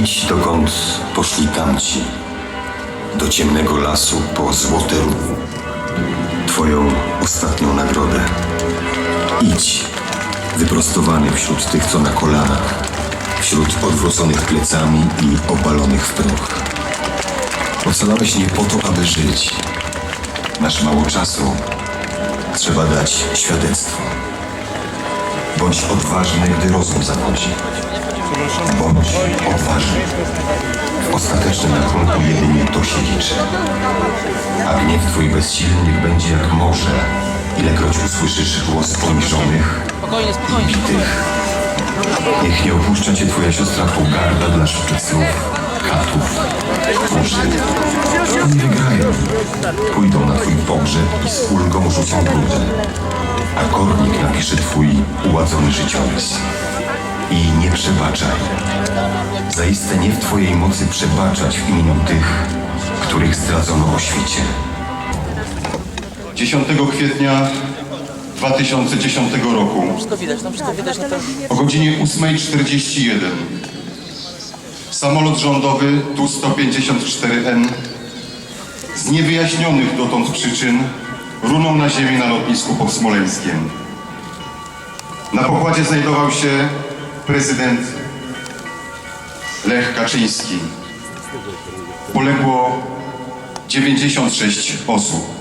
Idź dokąd poszli tamci, do ciemnego lasu po złote ruchu, twoją ostatnią nagrodę. Idź, wyprostowany wśród tych, co na kolanach, wśród odwróconych plecami i obalonych w proch. Ocalałeś nie po to, aby żyć. Masz mało czasu, trzeba dać świadectwo. Bądź odważny, gdy rozum zachodzi. Bądź odważny. W ostatecznym rachunku jedynie to się liczy. A gniew twój bezsilny niech będzie jak morze, ilekroć usłyszysz głos poniżonych Spokojnie, i bitych. Niech nie opuszcza cię twoja siostra pogarda dla szpiców, katów, kurzy. Oni wygrają. Pójdą na twój pogrzeb i z ulgą rzucą brudę. A kornik napisze twój uładzony życiorys. I nie przebaczaj. Zaiste nie w twojej mocy przebaczać w imieniu tych, których zdradzono o świecie. 10 kwietnia 2010 roku o godzinie 8.41 samolot rządowy Tu-154N z niewyjaśnionych dotąd przyczyn runął na ziemię na lotnisku pod Smoleńskiem. Na pokładzie znajdował się prezydent Lech Kaczyński. Poległo 96 osób.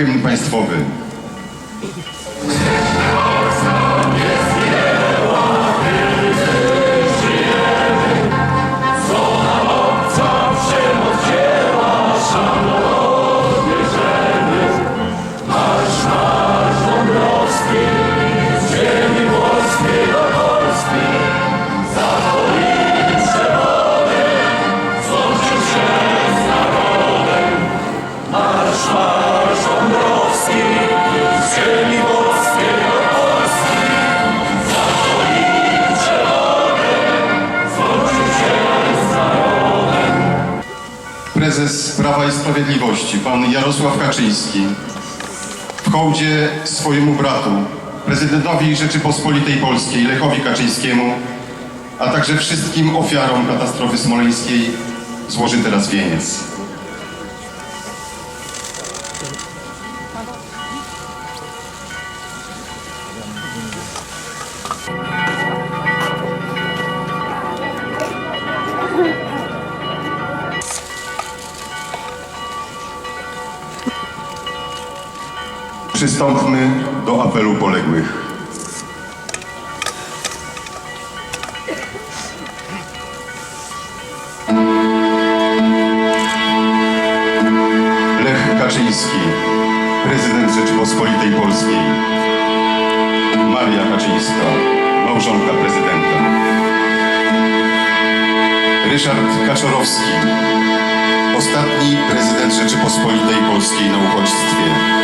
Hymn państwowy. Pan Jarosław Kaczyński, w hołdzie swojemu bratu, prezydentowi Rzeczypospolitej Polskiej, Lechowi Kaczyńskiemu, a także wszystkim ofiarom katastrofy smoleńskiej złoży teraz wieniec. Przystąpmy do apelu poległych. Lech Kaczyński, prezydent Rzeczypospolitej Polskiej. Maria Kaczyńska, małżonka prezydenta. Ryszard Kaczorowski, ostatni prezydent Rzeczypospolitej Polskiej na uchodźstwie.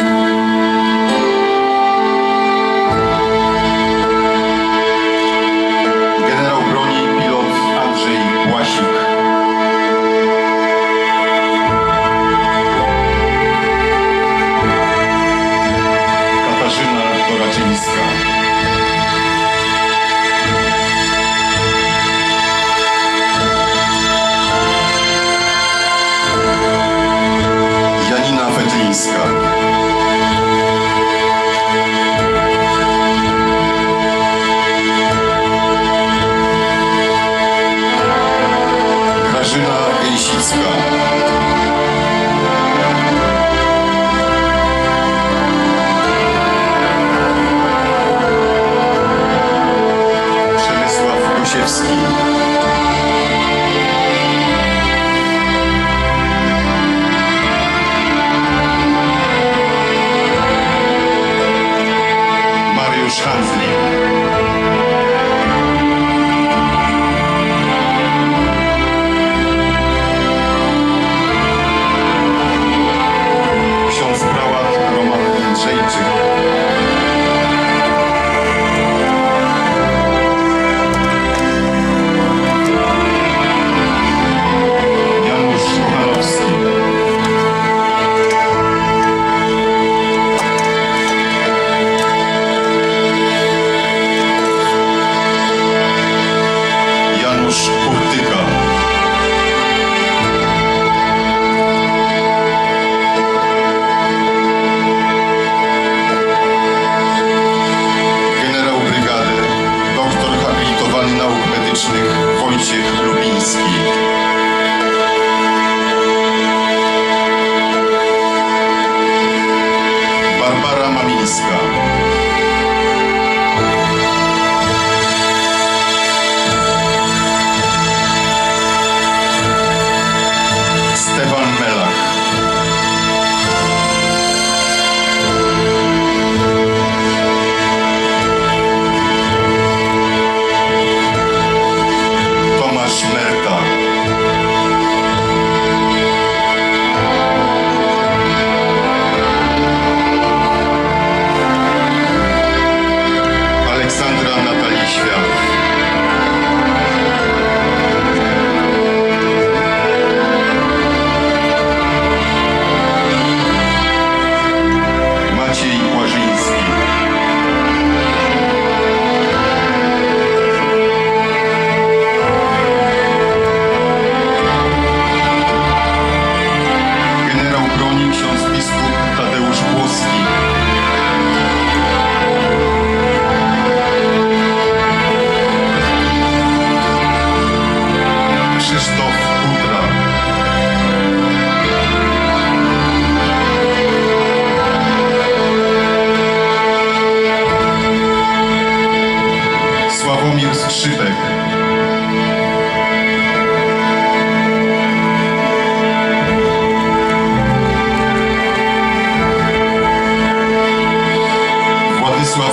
schranzen nehmen.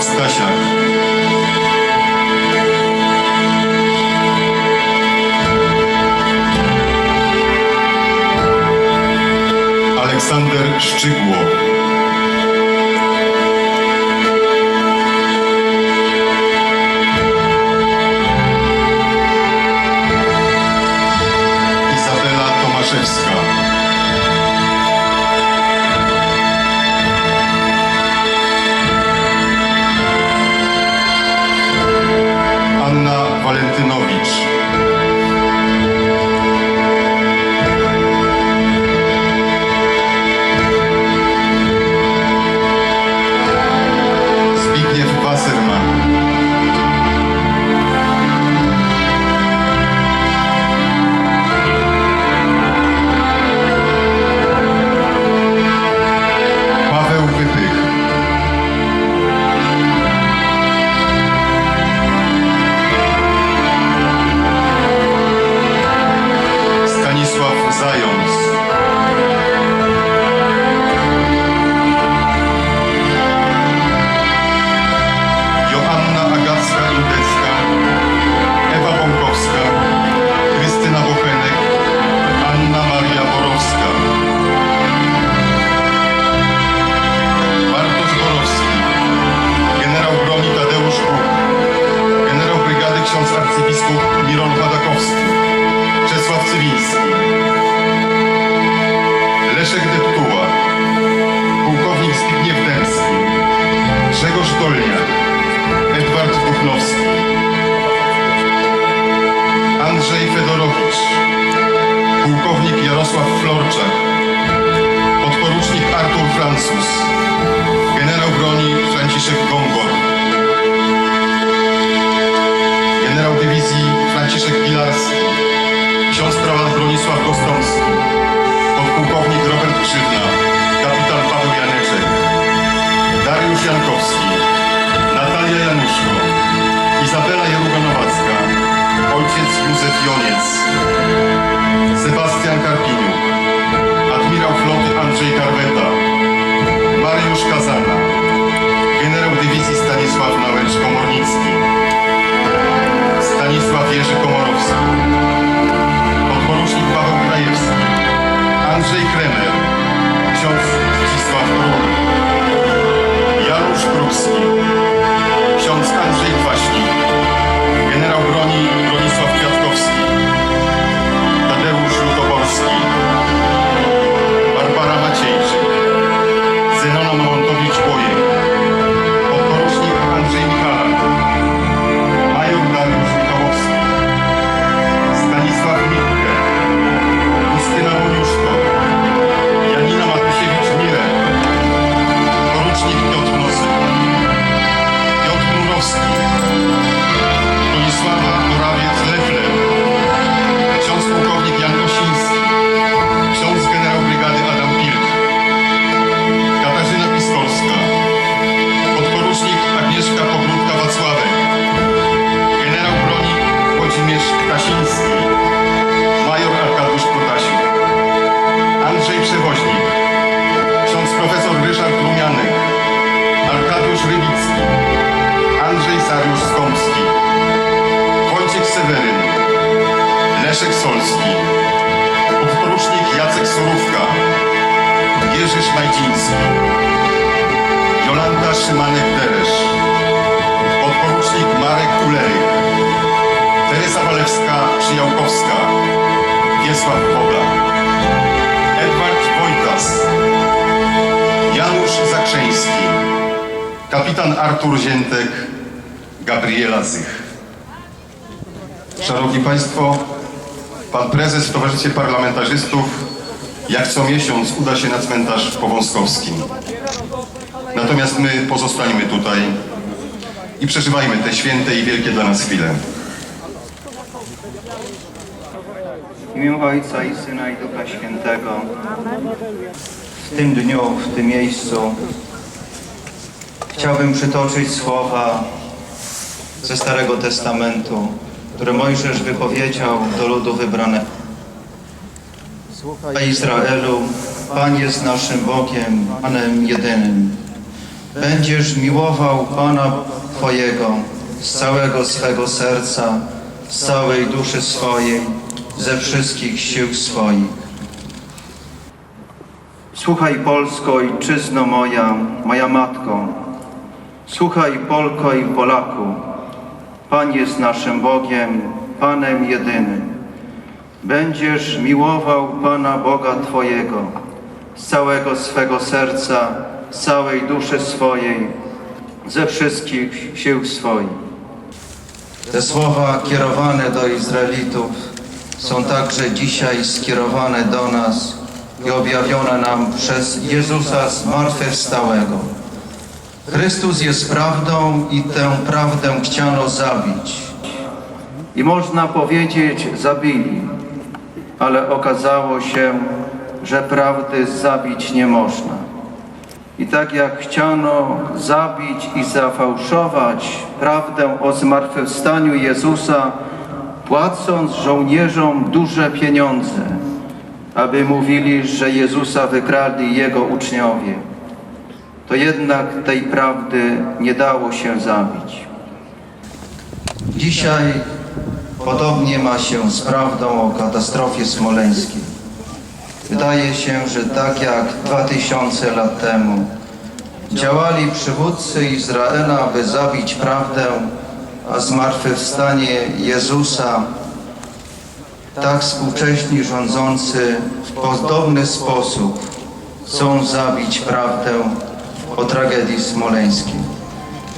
Stasiak. Aleksander Szczygło. Kapitan Artur Ziętek, Gabriela Zych. Szanowni Państwo, Pan Prezes w Towarzystwie Parlamentarzystów jak co miesiąc uda się na cmentarz powązkowskim. Natomiast my pozostaniemy tutaj i przeżywajmy te święte i wielkie dla nas chwile. W imię Ojca i Syna i Ducha Świętego. W tym dniu, w tym miejscu chciałbym przytoczyć słowa ze Starego Testamentu, które Mojżesz wypowiedział do ludu wybranego. Słuchaj Izraelu, Pan jest naszym Bogiem, Panem jedynym. Będziesz miłował Pana Twojego z całego swego serca, z całej duszy swojej, ze wszystkich sił swoich. Słuchaj Polsko, ojczyzno moja, moja matko. Słuchaj Polko i Polaku. Pan jest naszym Bogiem, Panem jedynym. Będziesz miłował Pana Boga Twojego z całego swego serca, z całej duszy swojej, ze wszystkich sił swoich. Te słowa kierowane do Izraelitów są także dzisiaj skierowane do nas i objawione nam przez Jezusa zmartwychwstałego. Chrystus jest prawdą i tę prawdę chciano zabić. I można powiedzieć zabili, ale okazało się, że prawdy zabić nie można. I tak jak chciano zabić i zafałszować prawdę o zmartwychwstaniu Jezusa, płacąc żołnierzom duże pieniądze, aby mówili, że Jezusa wykradli Jego uczniowie, to jednak tej prawdy nie dało się zabić. Dzisiaj podobnie ma się z prawdą o katastrofie smoleńskiej. Wydaje się, że tak jak dwa tysiące lat temu działali przywódcy Izraela, aby zabić prawdę, a zmartwychwstanie Jezusa, tak współcześni rządzący w podobny sposób chcą zabić prawdę o tragedii smoleńskiej.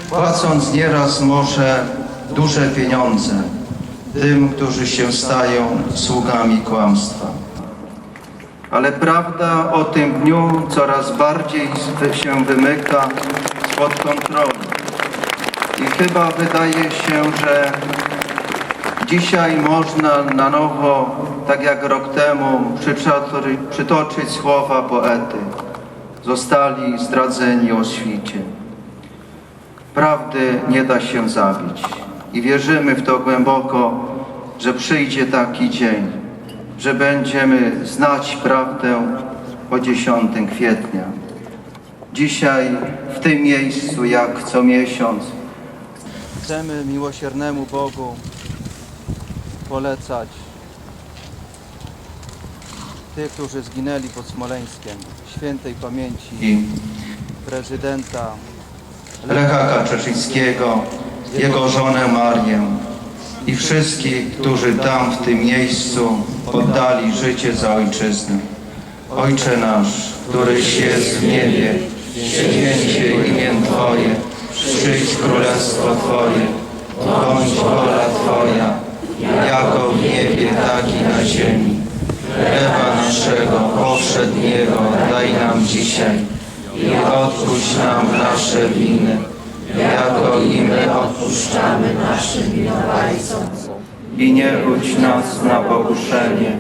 Płacąc nieraz może duże pieniądze tym, którzy się stają sługami kłamstwa. Ale prawda o tym dniu coraz bardziej się wymyka spod kontroli. I chyba wydaje się, że dzisiaj można na nowo, tak jak rok temu, przytoczy- przytoczyć słowa poety. Zostali zdradzeni o świcie. Prawdy nie da się zabić. I wierzymy w to głęboko, że przyjdzie taki dzień, że będziemy znać prawdę o 10 kwietnia. Dzisiaj w tym miejscu, jak co miesiąc, chcemy miłosiernemu Bogu polecać tych, którzy zginęli pod Smoleńskiem, świętej pamięci prezydenta Lecha Kaczyńskiego, jego żonę Marię i wszystkich, którzy tam w tym miejscu oddali życie za ojczyznę. Ojcze nasz, któryś jest w niebie, święć się imię Twoje, przyjdź królestwo Twoje, bądź wola Twoja, jako w niebie, tak i na ziemi. Chleba naszego powszedniego daj nam dzisiaj i odpuść nam nasze winy, jako i my odpuszczamy naszym winowajcom. I nie budź nas na pokuszenie,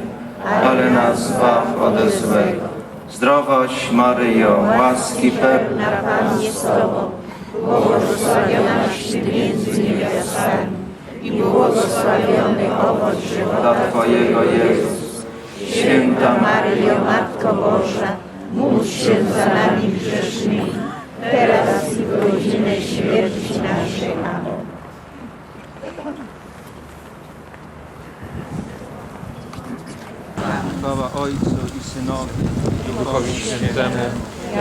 ale nas zbaw ode złego. Zdrowaś Maryjo, łaski pełna Pan jest Tobą, błogosławionaś Ty między niewiastami i błogosławiony owoc żywota Twojego Jezus. Święta Maryjo, Matko Boża, módl się za nami grzesznymi, teraz i w godzinę śmierci naszej. Amen. Chwała Ojcu i Synowi i Duchowi Świętemu,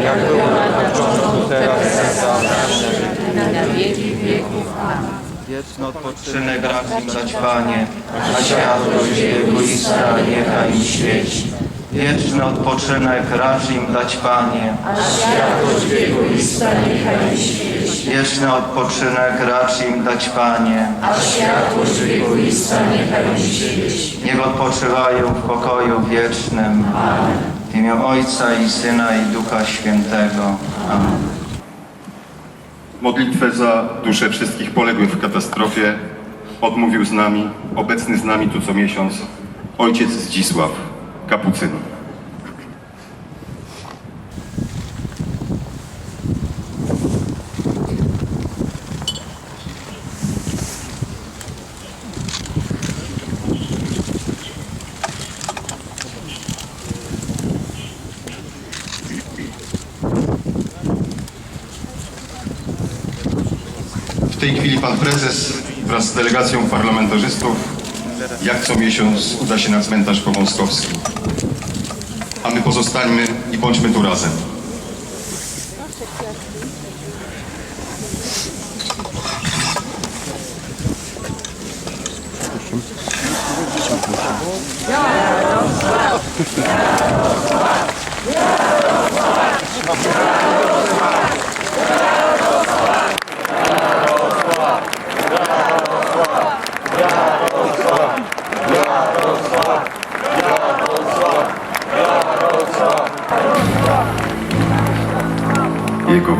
jak było na początku, teraz i zawsze, Wieczny odpoczynek racz im dać, Panie, a światłość Jego Ista niechaj im świeci. Wieczny odpoczynek racz im dać, Panie, a światłość Jego Ista niechaj im świeci. Wieczny odpoczynek racz im dać, Panie, a światłość Jego Ista niechaj im świeci. Niech odpoczywają w pokoju wiecznym. Amen. W imię Ojca i Syna i Ducha Świętego. Amen. Modlitwę za dusze wszystkich poległych w katastrofie odmówił z nami, obecny z nami tu co miesiąc, ojciec Zdzisław, kapucyn. W tej chwili pan prezes wraz z delegacją parlamentarzystów jak co miesiąc uda się na cmentarz powązkowski. A my pozostańmy i bądźmy tu razem.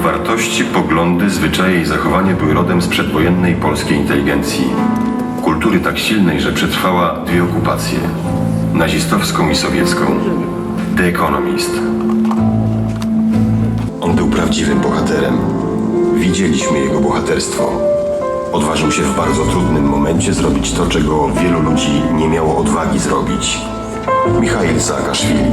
Wartości, poglądy, zwyczaje i zachowanie były rodem z przedwojennej polskiej inteligencji. Kultury tak silnej, że przetrwała dwie okupacje. Nazistowską i sowiecką. The Economist. On był prawdziwym bohaterem. Widzieliśmy jego bohaterstwo. Odważył się w bardzo trudnym momencie zrobić to, czego wielu ludzi nie miało odwagi zrobić. Michail Saakaszwili.